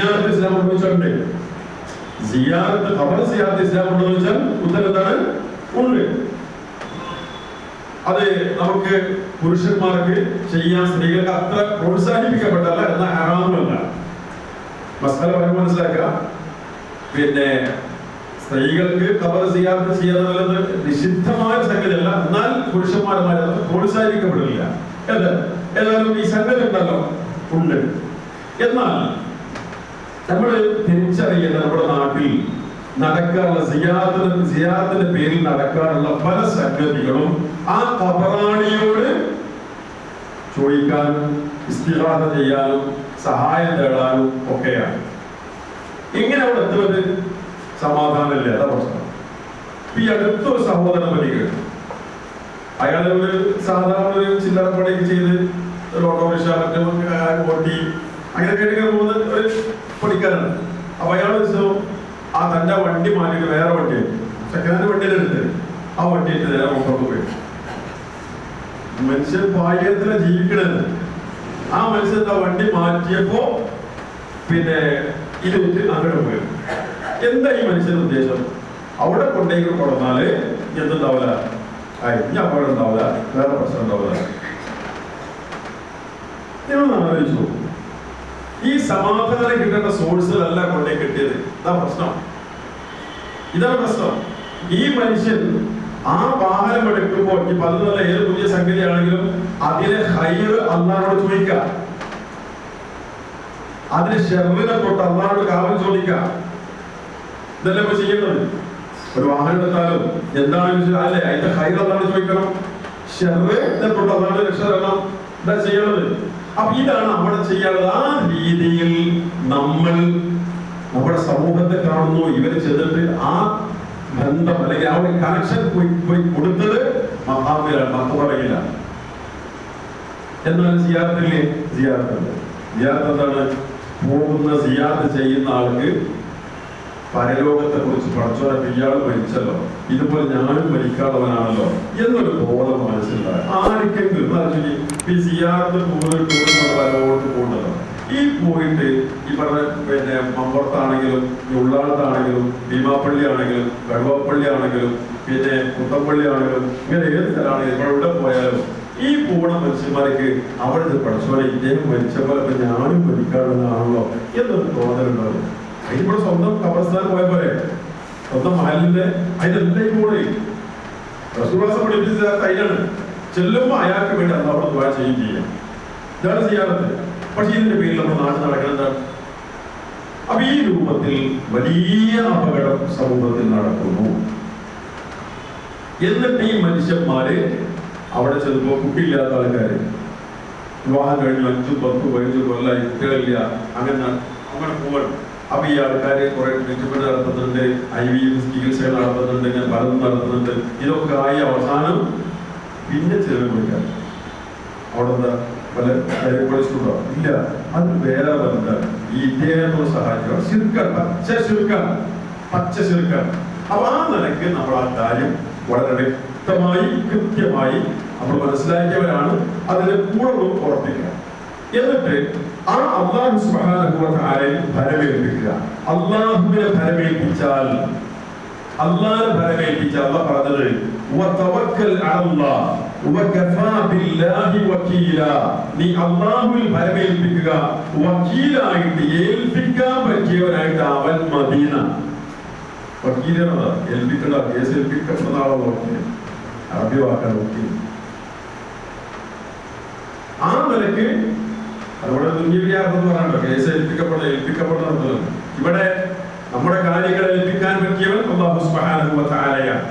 സിയാറത്ത് ഇസ്ലാം ഉണ്ടോ ചോദിച്ചിട്ടുണ്ട്. സിയാറത്ത് ഖബർ സിയാറത്ത് ഇസ്ലാം ഉണ്ടോ എന്ന് ചോദിച്ചാൽ ഉത്തരം എന്താണ്? ഉണ്ട്. അത് നമുക്ക് പുരുഷന്മാർക്ക് ചെയ്യാൻ സ്ത്രീകൾക്ക് അത്ര പ്രോത്സാഹിപ്പിക്കപ്പെട്ടല്ല എന്ന ഹറാമല്ല മസാല പറഞ്ഞ് മനസ്സിലാക്കുക. പിന്നെ സ്ത്രീകൾക്ക് കബർ ചെയ്യാത്ത ചെയ്യുന്നത് നിഷിദ്ധമായ സംഗതിയല്ല. എന്നാൽ പുരുഷന്മാരുമായി പ്രോത്സാഹിപ്പിക്കപ്പെടില്ല. അല്ലേ ഏതായാലും ഈ സംഗതി ഉണ്ടല്ലോ. ഉണ്ട്. എന്നാൽ നമ്മൾ തിരിച്ചറിയേണ്ട നമ്മുടെ നാട്ടിൽ നടക്കാനുള്ള സിയാറത്തിന് സിയാത്തിന്റെ പേരിൽ നടക്കാനുള്ള പല സംഗതികളും ആ കബറാണിയോട് ചോദിക്കാനും ഇസ്തിഹാസ ചെയ്യാനും സഹായം തേടാനും ഒക്കെയാണ്. എങ്ങനെ അവിടെ എത്തുന്നത്? സമാധാനമില്ല അതാ പ്രശ്നം. ഈ അടുത്തൊരു സഹോദരൻ വരികയാണ് അയാൾ ഒരു സാധാരണ ഒരു ചില്ലറ പണിയൊക്കെ ചെയ്ത് ഒരു ഓട്ടോറിക്ഷ മറ്റും ഓട്ടി അങ്ങനെ കേട്ടിങ്ങനെ പോകുന്ന ഒരു പണിക്കാരാണ് അപ്പൊ അയാൾ വെച്ചു ആ തന്റെ വണ്ടി മാറ്റി വേറെ വണ്ടി സെക്കൻഡ് ഹാൻഡ് വണ്ടിയുടെ എടുത്ത് ആ വണ്ടി ഇട്ട് നേരെ മുമ്പോട്ട് പോയി. മനുഷ്യൻ പായത്തിലെ ജീവിക്കണത്. ആ മനുഷ്യൻ ആ വണ്ടി മാറ്റിയപ്പോ പിന്നെ വെച്ച് അങ്ങോട്ട് പോയി. എന്താ ഈ മനുഷ്യന്റെ ഉദ്ദേശം? അവിടെ കൊണ്ടേക്ക് കൊടുത്താൽ എന്തുണ്ടാവില്ല? ഇനി അപകടം ഉണ്ടാവില്ല വേറെ പ്രശ്നം ഉണ്ടാവില്ല. നിങ്ങൾ ആലോചിച്ചു ഈ സമാധാനം കിട്ടേണ്ട സോഴ്സുകളല്ല കൊണ്ടേ കിട്ടിയത്. ഇതാ പ്രശ്നം. ഇതാ പ്രശ്നം. ഈ മനുഷ്യൻ ആ വാഹനം എടുക്കുമ്പോൾ ഈ പറഞ്ഞ ഏത് പുതിയ സംഗതിയാണെങ്കിലും അതിനെ ഹൈർ അള്ളാഹോട് ചോദിക്കുക അതിന് ഷെറിനെ തൊട്ട് അള്ളാഹോട് കാവൽ ചോദിക്കുക ഇതല്ലേ ഇപ്പൊ ചെയ്യുന്നത്? ഒരു വാഹനം എടുത്താലും എന്താണ് അല്ലേ അതിന്റെ ഹൈർ അള്ളാഹോട് ചോദിക്കണം. ഷെറിനെ തൊട്ട് അള്ളാഹോട് രക്ഷ തരണം. എന്താ ചെയ്യണത്? അപ്പൊ ഇതാണ് നമ്മുടെ ചെയ്യാനുള്ളത് ആ രീതിയിൽ നമ്മൾ നമ്മുടെ സമൂഹത്തെ കാണുന്നു. ഇവർ ചെന്നിട്ട് ആ ബന്ധം അല്ലെങ്കിൽ ആ ഒരു കണക്ഷൻ പോയി കൊടുത്തത് മഹാമിലാണ് മത്തപറയില്ല എന്നാൽ സിയാറത്തില്ലേ സിയാറത്തുണ്ട് സിയാറത്ത് എന്താണ്? പോകുന്ന സിയാത്ത് ചെയ്യുന്ന ആൾക്ക് പരലോകത്തെ കുറിച്ച് പഠിച്ചോടെ ഇയാൾ മരിച്ചല്ലോ. ഇതുപോലെ ഞാനും മരിക്കാത്തവനാണല്ലോ. എന്നൊരു ബോധം മനസ്സിലുണ്ടായിരുന്നു ഈ പോകുന്നല്ലോ ഈ പോയിട്ട് ഈ പറഞ്ഞ പിന്നെ മമ്പുറത്താണെങ്കിലും ഉള്ളാളത്താണെങ്കിലും ഭീമാപ്പള്ളി ആണെങ്കിലും കടുവപ്പള്ളി ആണെങ്കിലും പിന്നെ കുത്തപ്പള്ളി ആണെങ്കിലും ഇങ്ങനെ ഏത് സ്ഥലമാണെങ്കിലും ഇപ്പോൾ പോയാലും ഈ പോണ മനുഷ്യന്മാർക്ക് അവിടുത്തെ പഠിച്ചോലെ ഇദ്ദേഹം മരിച്ച പോലെ ഞാനും മരിക്കാറുള്ളതാണല്ലോ എന്നൊരു തോന്നലുണ്ടാവും അതിനിവിടെ സ്വന്തം കബർസ്ഥാൻ പോയ പോലെ സ്വന്തം മഹലിന്റെ അതിന്റെ എന്തായി പോണേ റസൂവാസം പഠിപ്പിച്ച അതിനാണ് ചെല്ലുമ്പോ അയാൾക്ക് വേണ്ടി അന്ന് അവിടെ ദ്വാ ചെയ്യുകയും ചെയ്യാം. ഇതാണ് ചെയ്യാറുണ്ട് പക്ഷെ ഇതിന്റെ പേരിൽ നമ്മൾ നാട്ടിൽ നടക്കുന്നത് അപ്പൊ ഈ രൂപത്തിൽ വലിയ അപകടം സമൂഹത്തിൽ നടക്കുന്നു. എന്നിട്ട് ഈ മനുഷ്യന്മാര് അവിടെ ചെല്ലുമ്പോ കുട്ടിയില്ലാത്ത ആൾക്കാര്. വിവാഹം കഴിഞ്ഞു അഞ്ചു പത്തും പതിനഞ്ചും കൊല്ലായി കുട്ടികളില്ല അങ്ങനെ അങ്ങനെ പോകണം അപ്പൊ ഈ ആൾക്കാർ കുറെ ട്രീറ്റ്മെന്റ് നടത്തുന്നുണ്ട് ഐ വി ചികിത്സകൾ നടത്തുന്നുണ്ട് ഇങ്ങനെ പലതും നടത്തുന്നുണ്ട്. ഇതൊക്കെ ആയി അവസാനം പിന്നെ ചെറിയ കൊടുക്കാൻ അവിടെ എന്താ പല കാര്യം പഠിച്ചിട്ടുണ്ടോ? ഇല്ല. അത് വേറെ ബന്ധം ഈ ഇദ്ദേഹത്തോട് സഹായിക്കുക ശിർക്കാൻ പച്ച ശിർക്കാൻ പച്ച ശിർക്കാൻ അപ്പൊ ആ നിലയ്ക്ക് നമ്മൾ ആ കാര്യം വളരെ വ്യക്തമായി കൃത്യമായി നമ്മൾ മനസ്സിലാക്കിയവരാണ്. അതിന്റെ കൂടെ ഉറപ്പിക്കുക. എന്നിട്ട് ആ അള്ളാഹു സുബാനുഭവത്താരെ ഫലമേൽപ്പിക്കുക അള്ളാഹുവിനെ ഫലമേൽപ്പിച്ചാൽ അള്ളാഹിനെ ഫലമേൽപ്പിച്ച അള്ളാഹ് പറഞ്ഞത്. നീ അള്ളാഹുവിൽ ഭരമേൽപ്പിക്കുക വക്കീലായിട്ട് ഏൽപ്പിക്കാൻ പറ്റിയവനായിട്ട് അവൻ മദീന. വക്കീലാണ് ഏൽപ്പിക്കേണ്ട കേസ് ഏൽപ്പിക്കപ്പെടുന്ന ആളെ നോക്കി. അറബി വാക്കാൻ നോക്കി ആ നിലയ്ക്ക് അതുകൊണ്ട് എന്ന് പറയണ്ട കേസ് ഏൽപ്പിക്കപ്പെടുന്ന ഏൽപ്പിക്കപ്പെടുന്നത് ഇവിടെ നമ്മുടെ കാര്യങ്ങളെ ഏൽപ്പിക്കാൻ പറ്റിയവൻ അള്ളാഹു സുബ്ഹാനഹു തആലയാണ്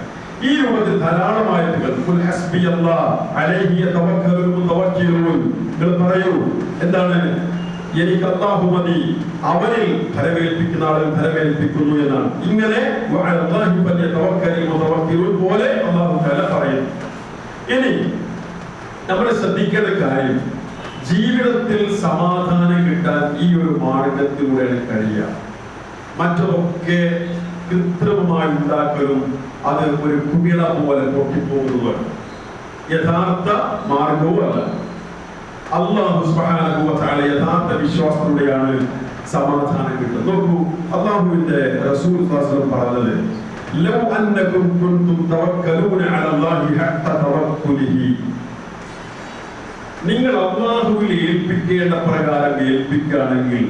ഈ രൂപത്തിൽ ധാരാളം ആയത്തുകൾ ഖുൽ അലൈഹി യതവക്കലുൽ മുതവക്കിലൂൻ നിങ്ങൾ പറയൂ. എന്താണ്? എനിക്ക് അള്ളാഹു മതി അവനിൽ ഫലമേൽപ്പിക്കുന്ന ആളുകൾ ഫലമേൽപ്പിക്കുന്നു എന്നാണ്. ഇങ്ങനെ പോലെ അല്ലാഹു തആല പറയുന്നു. ഇനി നമ്മൾ ശ്രദ്ധിക്കേണ്ട കാര്യം ജീവിതത്തിൽ സമാധാനം കിട്ടാൻ ഈ ഒരു മാർഗത്തിലൂടെയാണ് കഴിയുക. മറ്റൊക്കെ കൃത്രിമമായി ഉണ്ടാക്കലും അത് ഒരു കുമിള പോലെ പൊട്ടിപ്പോകുന്നതുമാണ്. യഥാർത്ഥ മാർഗവും അല്ല. അള്ളാഹു വ യഥാർത്ഥ വിശ്വാസത്തിലൂടെയാണ് സമാധാനം കിട്ടുന്നത്. നോക്കൂ അള്ളാഹുവിന്റെ റസൂൽ പറഞ്ഞത് ലൗ അന്നകും കുൻതും തവക്കലൂന അലല്ലാഹി ഹഖ്ക തവക്കുലിഹി. നിങ്ങൾ അള്ളാഹുവിൽ ഏൽപ്പിക്കേണ്ട പ്രകാരം ഏൽപ്പിക്കുകയാണെങ്കിൽ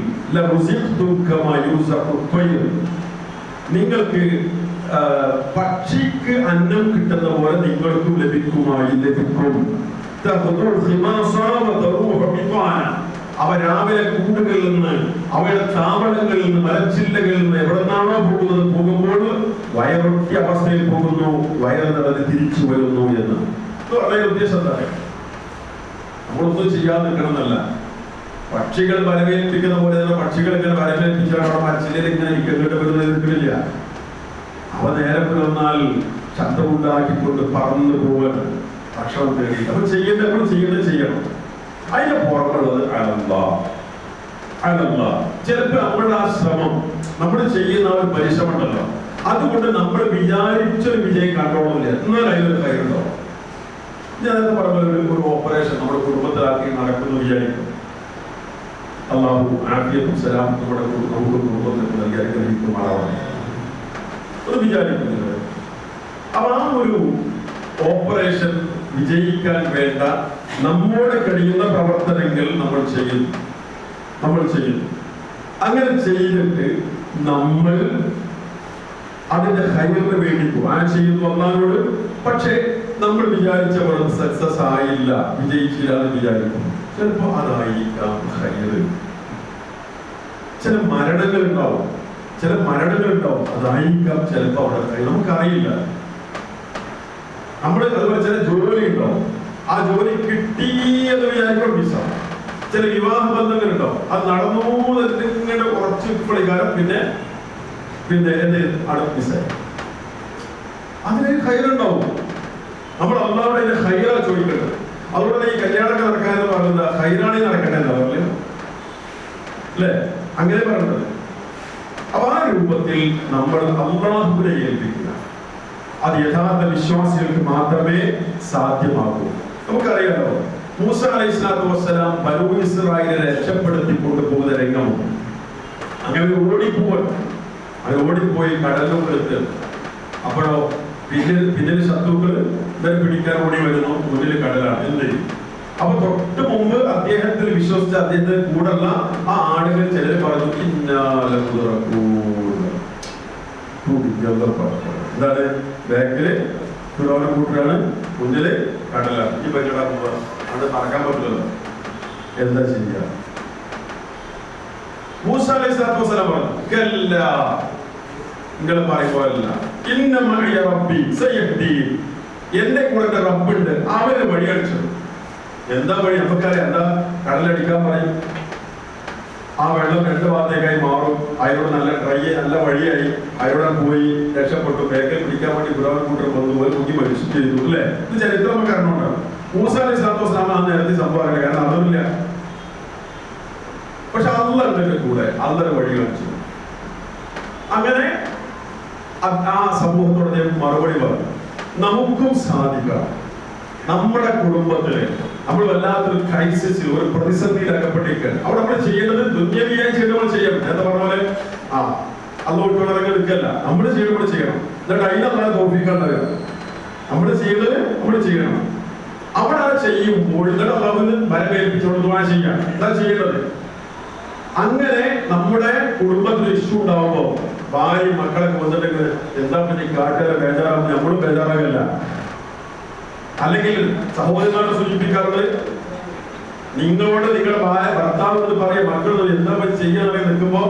നിങ്ങൾക്ക് പക്ഷിക്ക് അന്നം കിട്ടുന്ന പോലെ നിങ്ങൾക്കും ലഭിക്കുമായി ലഭിക്കും. അവ രാവിലെ കൂടുകളിൽ നിന്ന് അവയുടെ താവളങ്ങളിൽ നിന്ന് മലച്ചില്ലകളിൽ നിന്ന് എവിടെന്നാണോ പോകുന്നത് പോകുമ്പോൾ വയറൊട്ടിയ അവസ്ഥയിൽ പോകുന്നു വയറ് നടന്ന് തിരിച്ചു വരുന്നു എന്ന്. ഉദ്ദേശം എന്താണ്? നമ്മളൊന്നും ചെയ്യാതെ നിൽക്കണമെന്നല്ല. പക്ഷികൾ വരവേൽപ്പിക്കുന്ന പോലെ തന്നെ പക്ഷികൾ ഇങ്ങനെ വരവേൽപ്പിച്ചാൽ അവിടെ മരച്ചില്ലയിൽ ഇങ്ങനെ ഇരിക്കേണ്ടി വരുന്നത് അവ നേരെ പുലർന്നാൽ ശബ്ദമുണ്ടാക്കിക്കൊണ്ട് പറന്നു പോകാൻ ഭക്ഷണം തേടി അപ്പൊ ചെയ്യേണ്ട നമ്മൾ ചെയ്യേണ്ടത് ചെയ്യണം. അതിന്റെ പുറമുള്ളത് അനന്ത. അനന്ത. ചിലപ്പോൾ നമ്മുടെ ആ ശ്രമം നമ്മൾ ചെയ്യുന്ന ഒരു പരിശ്രമം ഉണ്ടല്ലോ. അതുകൊണ്ട് നമ്മൾ വിചാരിച്ചൊരു വിജയം കണ്ടോളില്ല. എന്നാൽ അതിലൊരു കാര്യമുണ്ടോ ഞാൻ പറഞ്ഞ ഒരു- ഓപ്പറേഷൻ നമ്മുടെ കുടുംബത്തിലാക്കി നടക്കുന്നു വിചാരിക്കും. അള്ളാഹു ആഫിയത്തും സലാം നമ്മുടെ കുടുംബ നമുക്ക് കുടുംബത്തിൽ നൽകി അനുഗ്രഹിക്കുമാറാവണം അത് വിചാരിക്കുന്നത് അപ്പൊ ആ ഒരു ഓപ്പറേഷൻ വിജയിക്കാൻ വേണ്ട നമ്മോട് കഴിയുന്ന പ്രവർത്തനങ്ങൾ നമ്മൾ ചെയ്യുന്നു. നമ്മൾ ചെയ്യുന്നു. അങ്ങനെ ചെയ്തിട്ട് നമ്മൾ അതിന്റെ ഹൈറിന് വേണ്ടി ആ ചെയ്യുന്നു വന്നാലോട് പക്ഷേ നമ്മൾ വിചാരിച്ച പോലെ സക്സസ് ആയില്ല. വിജയിച്ചില്ല എന്ന് വിചാരിക്കും. ചിലപ്പോ അതായിരിക്കാം ചില മരണങ്ങൾ ഉണ്ടാവും. ചില മരണങ്ങൾ ഉണ്ടാവും. അതായിരിക്കാം ചിലപ്പോ അവിടെ. നമുക്കറിയില്ല. നമ്മൾ അതുപോലെ ചില ജോലി ഉണ്ടാവും. ആ ജോലി കിട്ടി എന്ന് വിചാരിക്കും വിസ ചില വിവാഹ ബന്ധങ്ങൾ ഉണ്ടാവും. അത് നടന്നു ഇങ്ങനെ കുറച്ച് പുള്ളിക്കാരം പിന്നെ പിന്നെ എന്ത് അടുത്ത മിസ്സായി അതിന് ഹൈറുണ്ടാവും നമ്മൾ അള്ളാഹുടെ അതിന്റെ ഹൈറ ചോദിക്കുന്നത്. അതുകൊണ്ട് ഈ കല്യാണമൊക്കെ നടക്കാൻ എന്ന് പറയുന്നത് ഹൈറാണി നടക്കട്ടെ എന്നാ പറഞ്ഞു അല്ലേ? അങ്ങനെ പറയുന്നത് അപ്പൊ ആ രൂപത്തിൽ നമ്മൾ അള്ളാഹുവിനെ ഏൽപ്പിക്കുക. അത് യഥാർത്ഥ വിശ്വാസികൾക്ക് മാത്രമേ സാധ്യമാകൂ. നമുക്കറിയാലോ മൂസ അലൈഹി സ്വലാത്തു വസ്സലാം ബനൂ ഇസ്രായേലിനെ രക്ഷപ്പെടുത്തി കൊണ്ടുപോകുന്ന രംഗമുണ്ട്. അങ്ങനെ ഓടിപ്പോയി അങ്ങനെ ഓടിപ്പോയി എടുത്ത്. അപ്പോഴോ പിന്നിൽ പിന്നിൽ ശത്രുക്കൾ പിടിക്കാൻ കൂടി വരുന്നു. മുന്നിൽ കടലാണ്. എന്ത്? ചെയ്യും? അപ്പൊ തൊട്ട് മുമ്പ് അദ്ദേഹത്തിൽ വിശ്വസിച്ച അദ്ദേഹത്തിന് കൂടുള്ള ആ ആളുകൾ ചിലർ പറഞ്ഞു എന്താണ്? ബാക്കിൽ ഫിറോനെ കൂട്ടരാണ് മുന്നിൽ കടലാണ്. ഈ പരിപാടി അത് നടക്കാൻ പറ്റില്ലല്ലോ. എന്താ ചെയ്യുക മൂസ. നിങ്ങൾ പറയുമ്പോഴല്ല ഇന്ന എന്റെ കൂടെ റബ്ബുണ്ട്. അവന് വഴിയടിച്ചു എന്താ വഴി? നമുക്കറിയാം. എന്താ? കടലടിക്കാൻ പറയും. ആ വെള്ളം രണ്ട് ഭാഗത്തേക്കായി മാറും. അയാളോട് നല്ല ഡ്രൈ നല്ല വഴിയായി. അയാളോടെ പോയി രക്ഷപ്പെട്ടു. ബേക്കൽ പിടിക്കാൻ വേണ്ടി പുരാവൻ കൂട്ടർ വന്നു. പോയി മുക്കി മരിച്ചു ചെയ്തു അല്ലേ? ഇത് ചരിത്രം അറിഞ്ഞുകൊണ്ടാണ് മൂസ അലൈഹി സ്വലാത്തു വസ്സലാം ആ നേരത്തെ സംഭവം കാരണം അതൊന്നുമില്ല. പക്ഷെ അല്ല എന്റെ കൂടെ അല്ലൊരു വഴി കാണിച്ചു. അങ്ങനെ ആ സമൂഹത്തോട് ഞാൻ മറുപടി പറഞ്ഞു. നമുക്കും സാധിക്കാം നമ്മുടെ കുടുംബത്തിൽ നമ്മൾ വല്ലാത്തൊരു ക്രൈസിസിൽ ഒരു പ്രതിസന്ധിയിൽ അകപ്പെട്ടിരിക്കുകയാണ് അവിടെ നമ്മൾ ചെയ്യേണ്ടത് ദുന്യവിയായി ചെയ്യുമ്പോൾ നമ്മൾ ചെയ്യണം. നേരത്തെ പറഞ്ഞ പോലെ ആ അതോട്ട് ഇറങ്ങി എടുക്കല്ല. നമ്മൾ ചെയ്യുമ്പോൾ ചെയ്യണം. എന്നിട്ട് അതിനല്ലാതെ തോപ്പിക്കേണ്ടത് നമ്മൾ ചെയ്യുന്നത് നമ്മൾ ചെയ്യണം. അവിടെ അത് ചെയ്യുമ്പോൾ എന്നിട്ട് അള്ളാഹുവിന് വരവേൽപ്പിച്ചുകൊണ്ട് ചെയ്യാം. എന്താ ചെയ്യേണ്ടത്? അങ്ങനെ നമ്മുടെ കുടുംബത്തിൽ ഇഷ്യൂ ഉണ്ടാവുമ്പോ ഭാര്യ മക്കളൊക്കെ വന്നിട്ടെങ്കിൽ എന്താ പറ്റി കാട്ടുകാരെ ബേജാറാവും നമ്മളും ബേജാറാകല്ല. അല്ലെങ്കിൽ സഹോദരന്മാരെ സൂചിപ്പിക്കാറുണ്ട് നിങ്ങളോട് നിങ്ങളുടെ ഭാര്യ ഭർത്താവ് എന്ന് പറയാ മക്കളോട് എന്താ പറ്റി ചെയ്യാൻ നിൽക്കുമ്പോ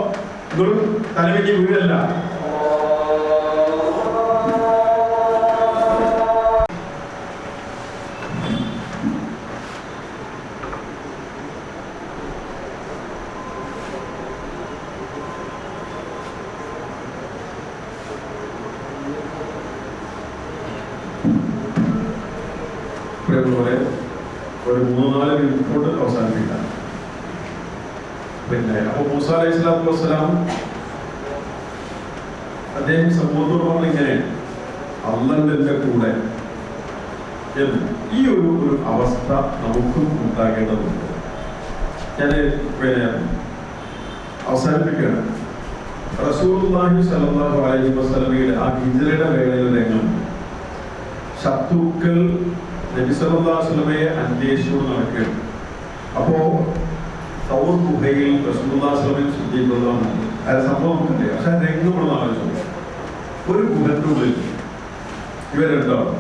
നിങ്ങളും തലവെക്കി വീഴല്ല. പ്രിയമുള്ളവരെ ഒരു മൂന്ന് നാല് മിനിറ്റ് കൊണ്ട് അവസാനിപ്പിക്കാം. പിന്നെ അപ്പൊ മൂസ അലൈഹി സ്വലാത്തു വസ്സലാം അദ്ദേഹം സമൂഹത്തോട് പറഞ്ഞ ഇങ്ങനെ കൂടെ എന്ന് ഈ ഒരു ഒരു അവസ്ഥ നമുക്കും ഉണ്ടാകേണ്ടതുണ്ട്. ഞാൻ പിന്നെ അവസാനിപ്പിക്കുകയാണ്. റസൂലുള്ളാഹി സ്വല്ലല്ലാഹു അലൈഹി വസല്ലമയുടെ ആ ഹിജറയുടെ വേളയിൽ രംഗം. ശത്രുക്കൾ നബി സല്ലല്ലാഹു അലൈഹി വസല്ലമയെ അന്വേഷിച്ചു നടക്കുകയാണ്. അപ്പോ സൗർ ഗുഹയിൽ റസൂലുള്ളാഹി ശ്രദ്ധിക്കുന്നതാണ് അത് സംഭവം നമുക്കറിയാം പക്ഷെ രംഗം ആലോചിച്ചു ഒരു ഗുഹത്തിനുള്ളിൽ ഇവരുണ്ടാവും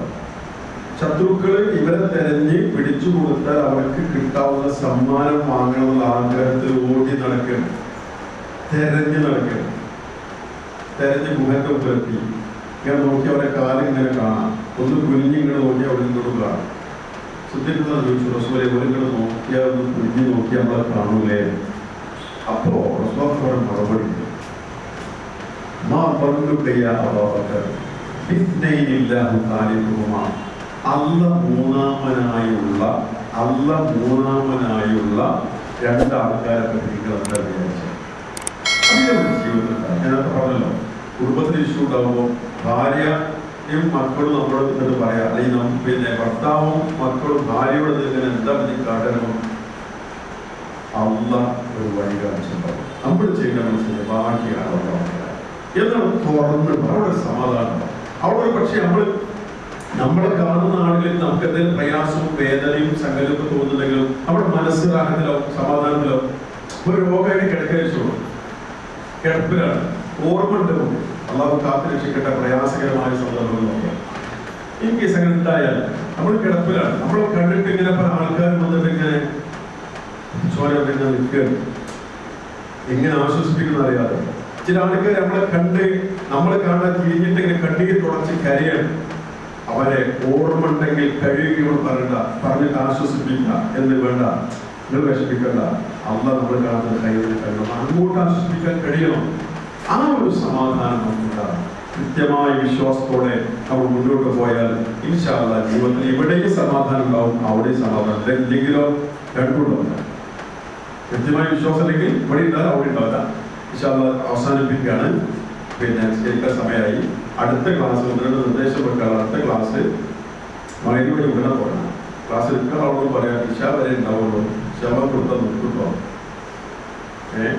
ശത്രുക്കൾ ഇവരെ തെരഞ്ഞ് പിടിച്ചു കൊടുത്താൽ അവർക്ക് കിട്ടാവുന്ന സമ്മാനം വാങ്ങണമെന്ന ആഗ്രഹത്തിൽ ഓടി നടക്കണം തെരഞ്ഞ് നടക്കണം തെരഞ്ഞ് ഗുഹന്റെ ഉയർത്തി ഇങ്ങനെ നോക്കി അവരെ കാലം ഇങ്ങനെ കാണാം. ഒന്ന് കുനിഞ്ഞ് ഇങ്ങനെ നോക്കി അവിടെ നിന്നോട് കാണാം. ശ്രദ്ധിക്കുന്ന ചോദിച്ചു റസൂലെ ഒരിങ്ങനെ നോക്കിയാൽ ഒന്ന് കുഞ്ഞു നോക്കി നമ്മളെ കാണൂലേ? അപ്പോ റസൂലോട് മറുപടി മൂന്നാമനായുള്ള അല്ല മൂന്നാമനായുള്ള രണ്ട് ആൾക്കാരെ ഞാനൊക്കെ പറഞ്ഞല്ലോ. കുടുംബത്തിന് ഇഷ്യൂ ഉണ്ടാകുമ്പോൾ ഭാര്യയും മക്കളും നമ്മളോട് എന്നിട്ട് പറയാം. അല്ലെങ്കിൽ നം- പിന്നെ ഭർത്താവും മക്കളും ഭാര്യയോട് ഇങ്ങനെ എന്താ പറ്റി കാട്ടണം അല്ല ഒരു വഴി കാണിച്ചിട്ടുണ്ടാവും നമ്മൾ ചെയ്യേണ്ട മനസ്സിന്റെ ബാക്കിയാണ്. എന്നാണ് തുറന്ന് അവിടെ സമാധാനം. അവിടെ ഒരു പക്ഷേ നമ്മൾ നമ്മളെ കാണുന്ന ആളുകളിൽ നമുക്ക് എന്തെങ്കിലും പ്രയാസവും വേദനയും സങ്കല്പം തോന്നുന്നുണ്ടെങ്കിലും നമ്മുടെ മനസ്സിലാകത്തിലോ സമാധാനത്തിലോ ഒരു രോഗമായിട്ട് കിടക്കഴിച്ചോളൂ കിടപ്പിലാണ്. ഓർമ്മ ഉണ്ട് നമുക്ക്. അള്ളാഹു കാത്തു രക്ഷിക്കേണ്ട പ്രയാസകരമായ സന്ദർഭങ്ങളൊക്കെ ഈ കേസ് അങ്ങനെ ഉണ്ടായാൽ നമ്മൾ കിടപ്പിലാണ്. നമ്മൾ കണ്ടിട്ട് ഇങ്ങനെ പല ആൾക്കാർ വന്നിട്ട് ഇങ്ങനെ ചോര പിന്നെ എങ്ങനെ ആശ്വസിപ്പിക്കുന്ന അറിയാതെ. ചില ആൾക്കാർ നമ്മളെ കണ്ട് നമ്മളെ കാണാൻ തിരിഞ്ഞിട്ട് ഇങ്ങനെ കണ്ണീര് തുടച്ച് കരയാണ്. അവരെ ഓർമ്മ ഉണ്ടെങ്കിൽ കഴിയുകയോട് പറയണ്ട. പറഞ്ഞിട്ട് ആശ്വസിപ്പിക്കുക എന്ന് വേണ്ട. നിങ്ങൾ വിഷമിക്കണ്ട. അല്ല നമ്മൾ കാണുന്ന കൈ അങ്ങോട്ട് ആശ്വസിപ്പിക്കാൻ കഴിയണം. ആ ഒരു സമാധാനം നമുക്കുണ്ടാകും കൃത്യമായ വിശ്വാസത്തോടെ നമ്മൾ മുന്നോട്ട് പോയാൽ ഇൻഷാല്ല ജീവിതത്തിൽ എവിടെയും സമാധാനം ഉണ്ടാവും അവിടെ സമാധാനം ഇല്ലെങ്കിലോ രണ്ടുണ്ടാവില്ല കൃത്യമായ വിശ്വാസം ഇല്ലെങ്കിൽ ഇവിടെ ഉണ്ടാവില്ല അവിടെ ഉണ്ടാവില്ല ഇൻഷാല്ല അവസാനിപ്പിക്കുകയാണ്. പിന്നെ ശരിക്കും സമയമായി അടുത്ത ക്ലാസ് ഒന്നിനോട് നിർദ്ദേശം വെക്കാൻ അടുത്ത ക്ലാസ് മൈനു വഴി ഉടനെ പോകണം. ക്ലാസ് എടുക്കാൻ അവിടെ പറയാം ഇഷ വരെ ഉണ്ടാവുള്ളൂ. ശവ കൊടുത്താൽ നിർത്തുണ്ടോ ഏഹ്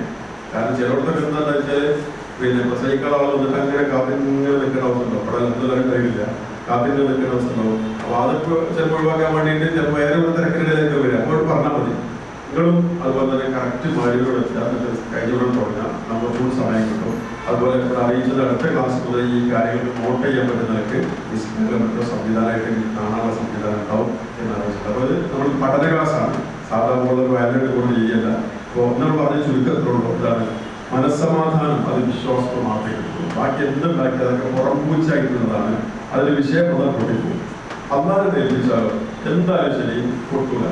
കാരണം ചിലയിടത്തൊക്കെ എന്താണെന്ന് വെച്ചാൽ പിന്നെ പ്രസവിക്കാൻ ആൾ വന്നിട്ട് അങ്ങനെ കാത്തിങ്ങനെ നിൽക്കുന്ന അവസ്ഥ ഉണ്ടാവും. അവിടെ എന്തെല്ലാം കഴിയില്ല. കാത്തിങ്ങനെ നിൽക്കുന്ന അവസ്ഥ ഉണ്ടാവും. അപ്പൊ അതൊക്കെ ചിലപ്പോൾ ഒഴിവാക്കാൻ വേണ്ടിയിട്ട് ചിലപ്പോൾ വേറെ ഒരു തിരക്കിനിടയിലേക്ക് വരിക. അപ്പോൾ പറഞ്ഞാൽ മതി. നിങ്ങളും അതുപോലെ തന്നെ കറക്റ്റ് മാരിയോട് എത്താൻ കഴിഞ്ഞോടെ തുടങ്ങാം. നമ്മൾ ഫുൾ സമയം കിട്ടും. അതുപോലെ ഇവിടെ അറിയിച്ചത് അടുത്ത ക്ലാസ് മുതൽ ഈ കാര്യങ്ങൾ നോട്ട് ചെയ്യാൻ പറ്റുന്ന നിലയ്ക്ക് ഡിസ്പ്ലേയിലോ മറ്റോ സംവിധാനമായിട്ട് എനിക്ക് കാണാനുള്ള സംവിധാനം ഉണ്ടാവും എന്ന് അറിയിച്ചത് അപ്പോൾ നമ്മൾ പഠന ക്ലാസ്സാണ് സാധാരണ പോലെ വാല്യൂട്ട് കൊണ്ട് ചെയ്യല്ല അപ്പോൾ ഒന്നും പറഞ്ഞ ചുരുക്കത്തിലുള്ളൂ ഇതാണ് മനസ്സമാധാനം അത് വിശ്വാസം മാത്രമേ കിട്ടുള്ളൂ ബാക്കി എന്തുണ്ടാക്കി അതൊക്കെ പുറംപൂച്ചായിട്ടുള്ളതാണ് അതിൽ വിഷയം മുതൽ പൊട്ടിപ്പോകും അള്ളാഹ് ഏൽപ്പിച്ചാലോ എന്തായാലും ശരി പൊട്ടൂല.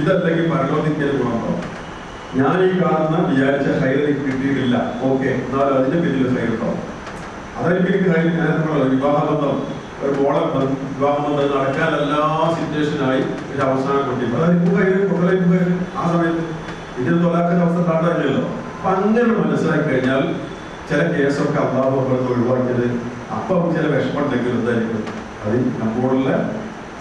ഇതല്ലെങ്കിൽ പരലോകിക്കൽ ഗുണമുണ്ടോ ഞാൻ ഈ കാണുന്ന വിചാരിച്ച ഹൈറി കിട്ടിയിട്ടില്ല. ഓക്കെ എന്നാലും അതിന്റെ പിന്നിൽ ഹൈറിട്ടോ അതെനിക്ക് പറഞ്ഞല്ലോ, വിവാഹബന്ധം ഒരു മോളെ ബന്ധം- വിവാഹബന്ധം നടക്കാൻ എല്ലാ സിറ്റുവേഷനായി ഒരു അവസാനം കൊണ്ടിരിക്കും. അതായത് ഹൈർ കുട്ടലേക്ക് ഹൈർ. ആ സമയത്ത് ഇതിന് തൊലാക്കുന്ന അവസ്ഥ കാട്ടാനില്ലല്ലോ. അപ്പൊ അങ്ങനെ മനസ്സിലാക്കി കഴിഞ്ഞാൽ ചില കേസൊക്കെ അള്ളാഹു അപ്പുറത്ത് ഒഴിവാക്കിയത് അപ്പം ചില വിഷമം ഉണ്ടെങ്കിൽ എന്തായിരിക്കും? അത് നമ്മോടുള്ള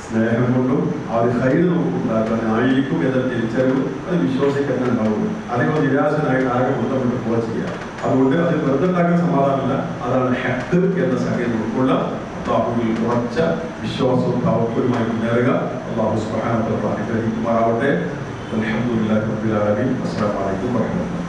സ്നേഹം കൊണ്ടും ആ ഒരു ഹൈർ നമുക്കുണ്ടാക്കാൻ ആയിരിക്കും എന്ന തിരിച്ചറിവ് അത് വിശ്വസിക്കാൻ ഉണ്ടാവും അതേപോലെ നിരാശനായിട്ട് ആകെ ബന്ധപ്പെട്ട് പോവുക ചെയ്യുക അതുകൊണ്ട് അത് വെറുതെ ഉണ്ടാക്കാൻ സമാധാനമില്ല. അതാണ് ഹെക്ക് എന്ന സംഖ്യ നമുക്കുള്ള അള്ളാഹുവിൽ ഉറച്ച വിശ്വാസവും തവക്കുലുമായി മുന്നേറുക അള്ളാഹു തആല അനുഗ്രഹിക്കുമാറാവട്ടെ. അൽഹംദുലില്ലാഹി റബ്ബിൽ ആലമീൻ. അസ്സലാമു അലൈക്കും വറഹ്മത്തുള്ളാഹി